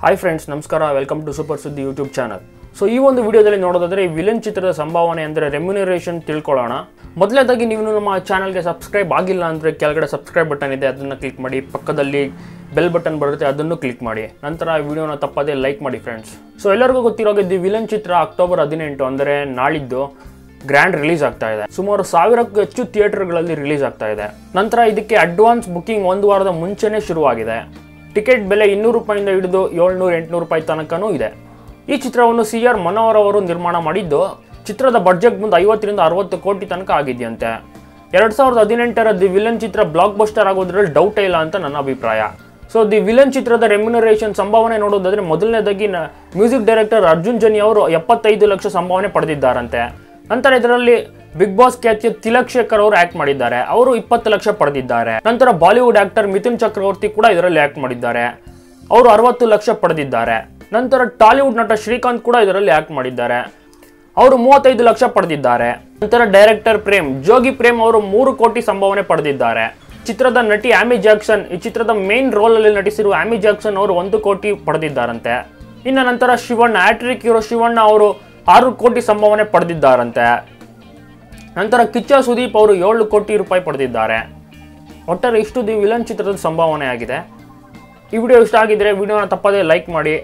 Hi friends ನಮಸ್ಕಾರ. Welcome to super ಸುದ್ದಿ YouTube channel so ಈ ಒಂದು ವಿಡಿಯೋದಲ್ಲಿ ನೋಡೋದಾದ್ರೆ ವಿಲನ್ ಚಿತ್ರದ ಸಂಭಾವನೆ ಅಂದರೆ ರೆಮ್ಯುನರೇಷನ್ ತಿಳ್ಕೊಳ್ಳೋಣ. ಮೊದಲನೇದಾಗಿ ನೀವು ನಮ್ಮ ಚಾನಲ್ಗೆ ಸಬ್ಸ್ಕ್ರೈಬ್ ಆಗಿಲ್ಲ ಅಂದರೆ ಕೆಳಗಡೆ ಸಬ್ಸ್ಕ್ರೈಬ್ ಬಟನ್ ಇದೆ, ಅದನ್ನು ಕ್ಲಿಕ್ ಮಾಡಿ. ಪಕ್ಕದಲ್ಲಿ ಬೆಲ್ ಬಟನ್ ಬರುತ್ತೆ, ಅದನ್ನು ಕ್ಲಿಕ್ ಮಾಡಿ. ನಂತರ ವಿಡಿಯೋನ ತಪ್ಪದೇ ಲೈಕ್ ಮಾಡಿ ಫ್ರೆಂಡ್ಸ್ ಸೊ ಎಲ್ಲರಿಗೂ ಗೊತ್ತಿರೋ ದಿ ವಿಲನ್ ಚಿತ್ರ ಅಕ್ಟೋಬರ್ ಹದಿನೆಂಟು ಅಂದರೆ ನಾಳಿದ್ದು ಗ್ರ್ಯಾಂಡ್ ರಿಲೀಸ್ ಆಗ್ತಾ ಇದೆ. ಸುಮಾರು ಸಾವಿರಕ್ಕೂ ಹೆಚ್ಚು ಥಿಯೇಟರ್ಗಳಲ್ಲಿ ರಿಲೀಸ್ ಆಗ್ತಾ ಇದೆ. ನಂತರ ಇದಕ್ಕೆ ಅಡ್ವಾನ್ಸ್ ಬುಕಿಂಗ್ ಒಂದು ವಾರದ ಮುಂಚೆನೇ ಶುರುವಾಗಿದೆ. ಟಿಕೆಟ್ ಬೆಲೆ ಇನ್ನೂರು ರೂಪಾಯಿಂದ ಹಿಡಿದು ಏಳ್ನೂರು, ಎಂಟುನೂರು ರೂಪಾಯಿ ತನಕನೂ ಇದೆ. ಈ ಚಿತ್ರವನ್ನು ಸಿ ಆರ್ ಮನೋಹರ್ ಅವರು ನಿರ್ಮಾಣ ಮಾಡಿದ್ದು ಚಿತ್ರದ ಬಡ್ಜೆಟ್ ಮುಂದೆ ಐವತ್ತರಿಂದ ಅರವತ್ತು ಕೋಟಿ ತನಕ ಆಗಿದೆಯಂತೆ. ಎರಡು ಸಾವಿರದ ಹದಿನೆಂಟರ ದಿ ವಿಲನ್ ಚಿತ್ರ ಬ್ಲಾಕ್ ಬಸ್ಟರ್ ಆಗೋದ್ರಲ್ಲಿ ಡೌಟ್ ಇಲ್ಲ ಅಂತ ನನ್ನ ಅಭಿಪ್ರಾಯ. ಸೊ ದಿ ವಿಲನ್ ಚಿತ್ರದ ರೆಮ್ಯುನರೇಷನ್ ಸಂಭಾವನೆ ನೋಡೋದಾದ್ರೆ ಮೊದಲನೇದಾಗಿ ಮ್ಯೂಸಿಕ್ ಡೈರೆಕ್ಟರ್ ಅರ್ಜುನ್ ಜನಿ ಅವರು ಎಪ್ಪತ್ತೈದು ಲಕ್ಷ ಸಂಭಾವನೆ ಪಡೆದಿದ್ದಾರಂತೆ. ನಂತರ ಇದರಲ್ಲಿ ಬಿಗ್ ಬಾಸ್ ಖ್ಯಾತಿಯ ತಿಲಕ್ ಶೇಖರ್ ಅವರು ಆಕ್ಟ್ ಮಾಡಿದ್ದಾರೆ. ಅವರು ಇಪ್ಪತ್ತು ಲಕ್ಷ ಪಡೆದಿದ್ದಾರೆ. ನಂತರ ಬಾಲಿವುಡ್ ಆಕ್ಟರ್ ಮಿಥುನ್ ಚಕ್ರವರ್ತಿ ಕೂಡ ಇದರಲ್ಲಿ ಆಕ್ಟ್ ಮಾಡಿದ್ದಾರೆ. ಅವರು ಅರವತ್ತು ಲಕ್ಷ ಪಡೆದಿದ್ದಾರೆ. ನಂತರ ಟಾಲಿವುಡ್ ನಟ ಶ್ರೀಕಾಂತ್ ಕೂಡ ಇದರಲ್ಲಿ ಆಕ್ಟ್ ಮಾಡಿದ್ದಾರೆ. ಅವರು ಮೂವತ್ತೈದು ಲಕ್ಷ ಪಡೆದಿದ್ದಾರೆ. ನಂತರ ಡೈರೆಕ್ಟರ್ ಪ್ರೇಮ್, ಜೋಗಿ ಪ್ರೇಮ್ ಅವರು ಮೂರು ಕೋಟಿ ಸಂಭಾವನೆ ಪಡೆದಿದ್ದಾರೆ. ಚಿತ್ರದ ನಟಿ ಆಮಿ ಜಾಕ್ಸನ್, ಈ ಚಿತ್ರದ ಮೇನ್ ರೋಲ್ ಅಲ್ಲಿ ನಟಿಸಿರುವ ಆಮಿ ಜಾಕ್ಸನ್ ಅವರು ಒಂದು ಕೋಟಿ ಪಡೆದಿದ್ದಾರಂತೆ. ಇನ್ನು ನಂತರ ಶಿವಣ್ಣ ಆಟ್ರಿಕ್ ಇರೋ ಶಿವಣ್ಣ ಅವರು ಆರು ಕೋಟಿ ಸಂಭಾವನೆ ಪಡೆದಿದ್ದಾರಂತೆ. ನಂತರ ಕಿಚ್ಚ ಸುದೀಪ್ ಅವರು ಏಳು ಕೋಟಿ ರೂಪಾಯಿ ಪಡೆದಿದ್ದಾರೆ. ಒಟ್ಟಾರೆ ಇಷ್ಟು ದಿ ವಿಲನ್ ಚಿತ್ರದ ಸಂಭಾವನೆ ಆಗಿದೆ. ಈ ವಿಡಿಯೋ ಇಷ್ಟ ಆಗಿದ್ರೆ ವಿಡಿಯೋನ ತಪ್ಪದೇ ಲೈಕ್ ಮಾಡಿ,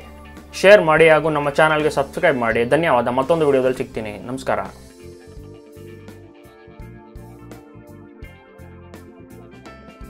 ಶೇರ್ ಮಾಡಿ ಹಾಗೂ ನಮ್ಮ ಚಾನಲ್ಗೆ ಸಬ್ಸ್ಕ್ರೈಬ್ ಮಾಡಿ. ಧನ್ಯವಾದ. ಮತ್ತೊಂದು ವಿಡಿಯೋದಲ್ಲಿ ಸಿಗ್ತೀನಿ. ನಮಸ್ಕಾರ.